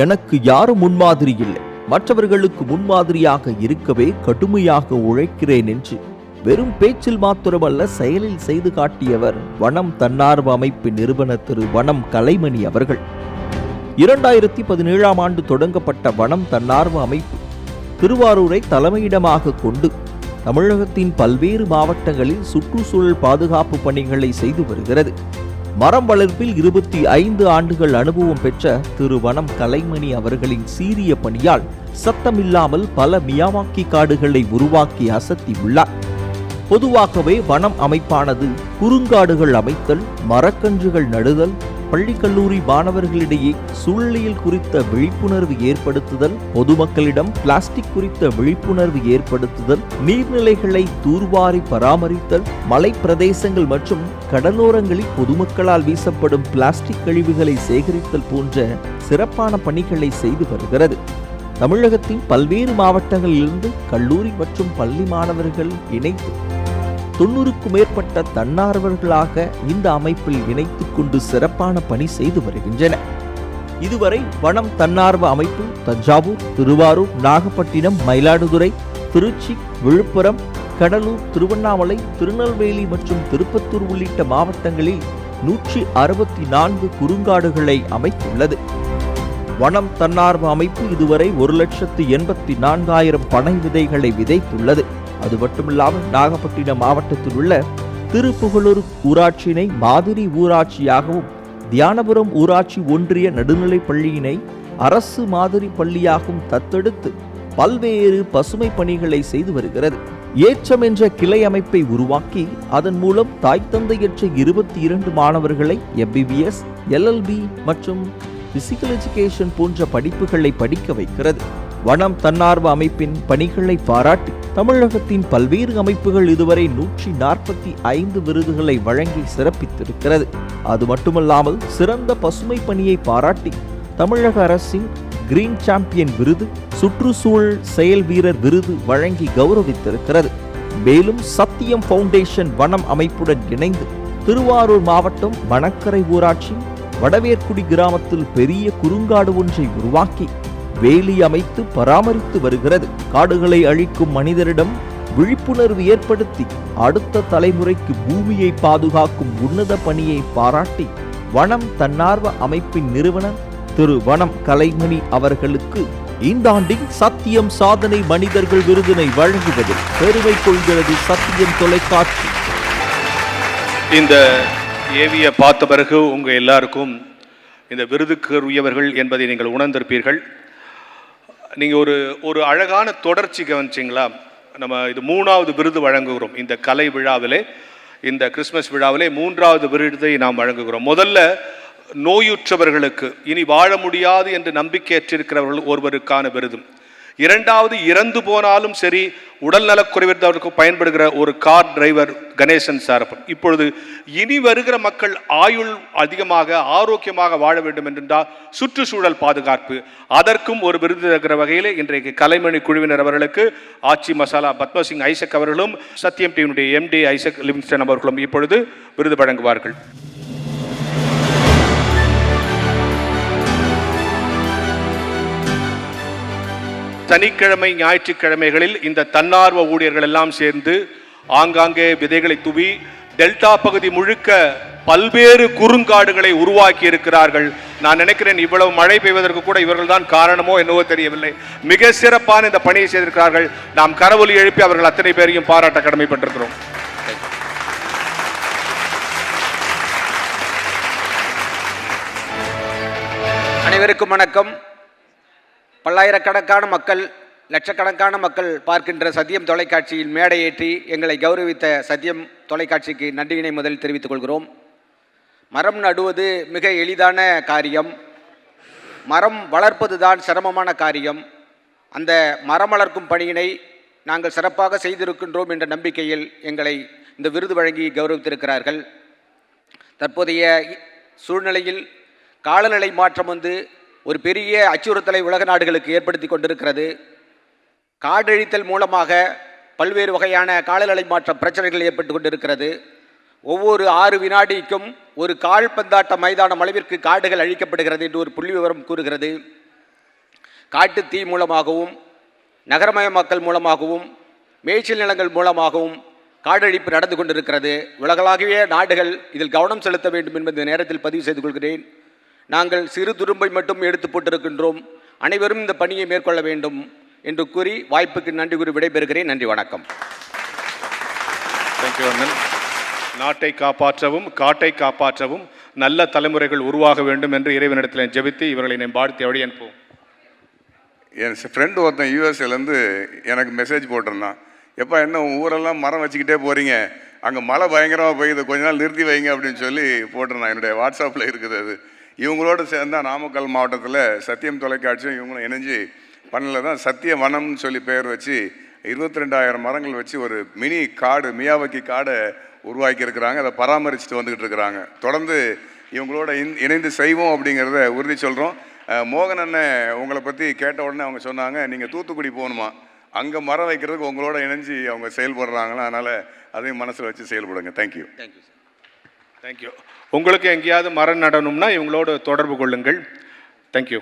எனக்கு யாரும் முன்மாதிரி இல்லை. மற்றவர்களுக்கு முன்மாதிரியாக இருக்கவே கடுமையாக உழைக்கிறேன் என்று. வெறும் பேச்சில் மாத்திரமல்ல செயலில் செய்து காட்டியவர் வனம் தன்னார்வ அமைப்பின் நிறுவனர் திரு வனம் கலைமணி அவர்கள். இரண்டாயிரத்தி பதினேழாம் ஆண்டு தொடங்கப்பட்ட வனம் தன்னார்வ அமைப்பு திருவாரூரை தலைமையிடமாக கொண்டு தமிழகத்தின் பல்வேறு மாவட்டங்களில் சுற்றுச்சூழல் பாதுகாப்பு பணிகளை செய்து வருகிறது. மரம் வளர்ப்பில் இருபத்தி ஐந்து ஆண்டுகள் அனுபவம் பெற்ற திரு வனம் கலைமணி அவர்களின் சீரிய பணியால் சத்தமில்லாமல் பல மியாவாக்கி காடுகளை உருவாக்கி அசத்தியுள்ளார் பொதுவாகவே வனம் அமைப்பானது குறுங்காடுகள் அமைத்தல் மரக்கன்றுகள் நடுதல் பள்ளி கல்லூரி மாணவர்களிடையே சூழ்நிலையில் குறித்த விழிப்புணர்வு ஏற்படுத்துதல் பொதுமக்களிடம் பிளாஸ்டிக் குறித்த விழிப்புணர்வு ஏற்படுத்துதல் நீர்நிலைகளை தூர்வாரி பராமரித்தல் மலை பிரதேசங்கள் மற்றும் கடலோரங்களில் பொதுமக்களால் வீசப்படும் பிளாஸ்டிக் கழிவுகளை சேகரித்தல் போன்ற சிறப்பான பணிகளை செய்து வருகிறது. தமிழகத்தின் பல்வேறு மாவட்டங்களிலிருந்து கல்லூரி மற்றும் பள்ளி மாணவர்கள் இணைத்து தொண்ணூறுக்கும் மேற்பட்ட தன்னார்வர்களாக இந்த அமைப்பில் இணைத்து கொண்டு சிறப்பான பணி செய்து வருகின்றன. இதுவரை வனம் தன்னார்வ அமைப்பு தஞ்சாவூர் திருவாரூர் நாகப்பட்டினம் மயிலாடுதுறை திருச்சி விழுப்புரம் கடலூர் திருவண்ணாமலை திருநெல்வேலி மற்றும் திருப்பத்தூர் உள்ளிட்ட மாவட்டங்களில் நூற்றி அறுபத்தி நான்கு குறுங்காடுகளை அமைத்துள்ளது. வனம் தன்னார்வ அமைப்பு இதுவரை ஒரு லட்சத்து எண்பத்தி நான்காயிரம் பனை விதைகளை விதைத்துள்ளது. அது மட்டுமில்லாமல் நாகப்பட்டினம் மாவட்டத்தில் உள்ள திருப்புகலூர் ஊராட்சியினை மாதிரி ஊராட்சியாகவும் தியானபுரம் ஊராட்சி ஒன்றிய நடுநிலைப் பள்ளியினை அரசு மாதிரி பள்ளியாகவும் தத்தெடுத்து பல்வேறு பசுமை பணிகளை செய்து வருகிறது. ஏற்றம் என்ற கிளை அமைப்பை உருவாக்கி அதன் மூலம் தாய் தந்தையற்ற இருபத்தி இரண்டு மாணவர்களை எம்பிபிஎஸ் எல்எல்பி மற்றும் பிசிக்கல் எஜுகேஷன் போன்ற படிப்புகளை படிக்க வைக்கிறது. வனம் தன்னார்வ அமைப்பின் பணிகளை பாராட்டி தமிழகத்தின் பல்வேறு அமைப்புகள் இதுவரை நூற்றி நாற்பத்தி ஐந்து விருதுகளை வழங்கி சிறப்பித்திருக்கிறது. அது மட்டுமல்லாமல் சிறந்த பசுமை பணியை பாராட்டி தமிழக அரசின் கிரீன் சாம்பியன் விருது சுற்றுச்சூழல் செயல் வீரர் விருது வழங்கி கௌரவித்திருக்கிறது. மேலும் சத்தியம் ஃபவுண்டேஷன் வனம் அமைப்புடன் இணைந்து திருவாரூர் மாவட்டம் வனக்கரை ஊராட்சி வடவேற்குடி கிராமத்தில் பெரிய குறுங்காடு ஒன்றை உருவாக்கி வேலி அமைத்து பராமரித்து வருகிறது. காடுகளை அழிக்கும் மனிதரிடம் விழிப்புணர்வு ஏற்படுத்தி அடுத்த தலைமுறைக்கு பூமியை பாதுகாக்கும் உன்னத பணியை பாராட்டி வனம் தன்னார்வ அமைப்பின் நிறுவனர் திரு வனம் கலைமணி அவர்களுக்கு இந்த ஆண்டின் சத்தியம் சாதனை மனிதர்கள் விருதினை வழங்குவது பெருமை கொள்கிறது சத்தியம் தொலைக்காட்சி. இந்த ஏவியை பார்த்த பிறகு உங்கள் எல்லாருக்கும் இந்த விருதுக்கு உரியவர்கள் என்பதை நீங்கள் உணர்ந்திருப்பீர்கள். நீங்கள் ஒரு ஒரு அழகான தொடர்ச்சி கவனிச்சிங்களா? நம்ம இது மூணாவது விருது வழங்குகிறோம். இந்த கலை விழாவிலே இந்த கிறிஸ்மஸ் விழாவிலே மூன்றாவது விருதை நாம் வழங்குகிறோம். முதல்ல நோயுற்றவர்களுக்கு இனி வாழ முடியாது என்று நம்பிக்கையற்றிருக்கிறவர்கள் ஒருவருக்கான விருது. இரண்டாவது இறந்து போனாலும் சரி உடல் நலக்குறைவிற்கு பயன்படுகிற ஒரு கார் டிரைவர் கணேசன் சார். இப்பொழுது இனி வருகிற மக்கள் ஆயுள் அதிகமாக ஆரோக்கியமாக வாழ வேண்டும் என்றால் சுற்றுச்சூழல் பாதுகாப்பு. அதற்கும் ஒரு விருது தருகிற வகையில் இன்றைக்கு கலைமணி குழுவினர் அவர்களுக்கு ஆச்சி மசாலா பத்மசிங் ஐசக் அவர்களும் சத்யம் டிவினுடைய எம்டி ஐசக் லிவிங்ஸ்டன் அவர்களும் இப்பொழுது விருது வழங்குவார்கள். சனிக்கிழமை ஞாயிற்றுக்கிழமைகளில் இந்த தன்னார்வ ஊழியர்கள் எல்லாம் சேர்ந்து ஆங்காங்கே விதைகளை துவி டெல்டா பகுதி முழுக்க பல்வேறு குறுங்காடுகளை உருவாக்கி இருக்கிறார்கள் நான் நினைக்கிறேன் இவ்வளவு மழை பெய்வதற்கு கூட இவர்கள் தான் காரணமோ என்னவோ தெரியவில்லை. மிக சிறப்பான இந்த பணியை செய்திருக்கிறார்கள். நாம் கரவொலி எழுப்பி அவர்கள் அத்தனை பேரையும் பாராட்ட கடமைப்பட்டிருக்கிறோம். அனைவருக்கும் வணக்கம். பல்லாயிரக்கணக்கான மக்கள் லட்சக்கணக்கான மக்கள் பார்க்கின்ற சத்தியம் தொலைக்காட்சியில் மேடையேற்றி எங்களை கௌரவித்த சத்தியம் தொலைக்காட்சிக்கு நன்றியினை முதலில் தெரிவித்துக் கொள்கிறோம். மரம் நடுவது மிக எளிதான காரியம். மரம் வளர்ப்பது தான் சிரமமான காரியம். அந்த மரம் வளர்க்கும் பணியினை நாங்கள் சிறப்பாக செய்திருக்கின்றோம் என்ற நம்பிக்கையில் எங்களை இந்த விருது வழங்கி கௌரவித்திருக்கிறார்கள். தற்போதைய சூழ்நிலையில் காலநிலை மாற்றம் வந்து ஒரு பெரிய அச்சுறுத்தலை உலக நாடுகளுக்கு ஏற்படுத்தி கொண்டிருக்கிறது. காடழித்தல் மூலமாக பல்வேறு வகையான காலநிலை மாற்ற பிரச்சனைகள் ஏற்பட்டு கொண்டிருக்கிறது. ஒவ்வொரு ஆறு வினாடிக்கும் ஒரு கால்பந்தாட்ட மைதானம் அளவிற்கு காடுகள் அழிக்கப்படுகிறது என்று ஒரு புள்ளி விவரம் கூறுகிறது. காட்டு தீ மூலமாகவும் நகரமயமாக்கல் மூலமாகவும் மேய்ச்சல் நிலங்கள் மூலமாகவும் காடழிப்பு நடந்து கொண்டிருக்கிறது. உலகளாவிய நாடுகள் இதில் கவனம் செலுத்த வேண்டும் என்பதை நேரத்தில் பதிவு செய்து கொள்கிறேன். நாங்கள் சிறு துரும்பை மட்டும் எடுத்து போட்டிருக்கின்றோம். அனைவரும் இந்த பணியை மேற்கொள்ள வேண்டும் என்று கூறி வாய்ப்புக்கு நன்றி கூறி விடைபெறுகிறேன். நன்றி வணக்கம். தேங்க்யூ அண்ணன் நாட்டை காப்பாற்றவும் காட்டை காப்பாற்றவும் நல்ல தலைமுறைகள் உருவாக வேண்டும் என்று இறைவனிடத்தில் ஜெபித்து இவர்களை நாம் வாழ்த்தி வழி அனுப்புவோம். என் ஃப்ரெண்டு ஒருத்தன் யூஎஸ்ஏலேருந்து எனக்கு மெசேஜ் போட்டிருந்தான். எப்போ என்ன உன் ஊரெல்லாம் மரம் வச்சுக்கிட்டே போகிறீங்க அங்கே மழை பயங்கரமாக பெய்யுது. கொஞ்ச நாள் நிறுத்தி வைங்க அப்படின்னு சொல்லி போட்டிருந்தான். என்னுடைய வாட்ஸ்அப்பில் இருக்குது அது. இவங்களோட சேர்ந்தால் நாமக்கல் மாவட்டத்தில் சத்தியம் தொலைக்காட்சியும் இவங்களும் இணைஞ்சு பண்ணல தான் சத்திய வனம்னு சொல்லி பெயர் வச்சு இருபத்தி ரெண்டாயிரம் மரங்கள் வச்சு ஒரு மினி காடு மியாவக்கி காடை உருவாக்கி இருக்கிறாங்க அதை பராமரிச்சுட்டு வந்துக்கிட்டு இருக்கிறாங்க. தொடர்ந்து இவங்களோட இணைந்து செய்வோம் அப்படிங்கிறத உறுதி சொல்கிறோம் மோகன் அண்ணன் உங்களை பற்றி கேட்ட உடனே அவங்க சொன்னாங்க நீங்கள் தூத்துக்குடி போகணுமா? அங்கே மரம் வைக்கிறதுக்கு உங்களோட இணைஞ்சு அவங்க செயல்படுறாங்களா? அதனால் அதையும் மனசில் வச்சு செயல்படுங்க. தேங்க்யூ தேங்க்யூ தேங்க்யூ உங்களுக்கு எங்கேயாவது மரம் நடணும்னா இவங்களோட தொடர்பு கொள்ளுங்கள். தேங்க்யூ